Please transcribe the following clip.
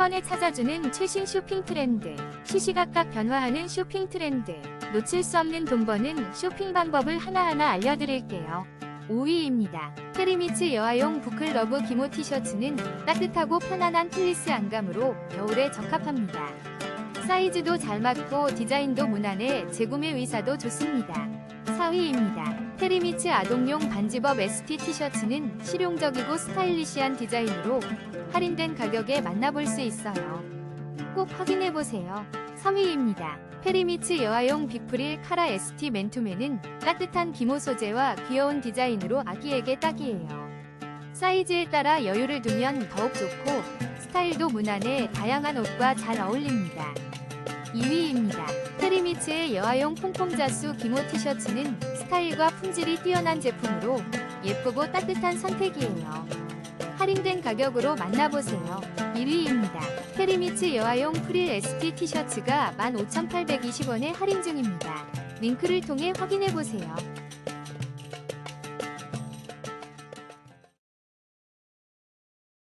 번에 찾아주는 최신 쇼핑 트렌드. 시시각각 변화하는 쇼핑 트렌드. 놓칠 수 없는 돈 버는 쇼핑 방법을 하나하나 알려드릴게요. 5위입니다. 테리미츠 여아용 부클러브 기모 티셔츠는 따뜻하고 편안한 플리스 안감으로 겨울에 적합합니다. 사이즈도 잘 맞고 디자인도 무난해 재구매 의사도 좋습니다. 4위입니다. 테리미츠 아동용 반지법 ST 티셔츠는 실용적이고 스타일리시한 디자인으로 할인된 가격에 만나볼 수 있어요. 꼭 확인해보세요. 3위입니다. 페리미츠 여아용 빅프릴 카라 ST 맨투맨은 따뜻한 기모 소재와 귀여운 디자인으로 아기에게 딱이에요. 사이즈에 따라 여유를 두면 더욱 좋고 스타일도 무난해 다양한 옷과 잘 어울립니다. 2위입니다. 테리미츠의 여아용 퐁퐁자수 기모 티셔츠는 스타일과 품질이 뛰어난 제품으로 예쁘고 따뜻한 선택이에요. 할인된 가격으로 만나보세요. 1위입니다. 테리미츠 여아용 프릴 ST 티셔츠가 15,820원에 할인 중입니다. 링크를 통해 확인해보세요.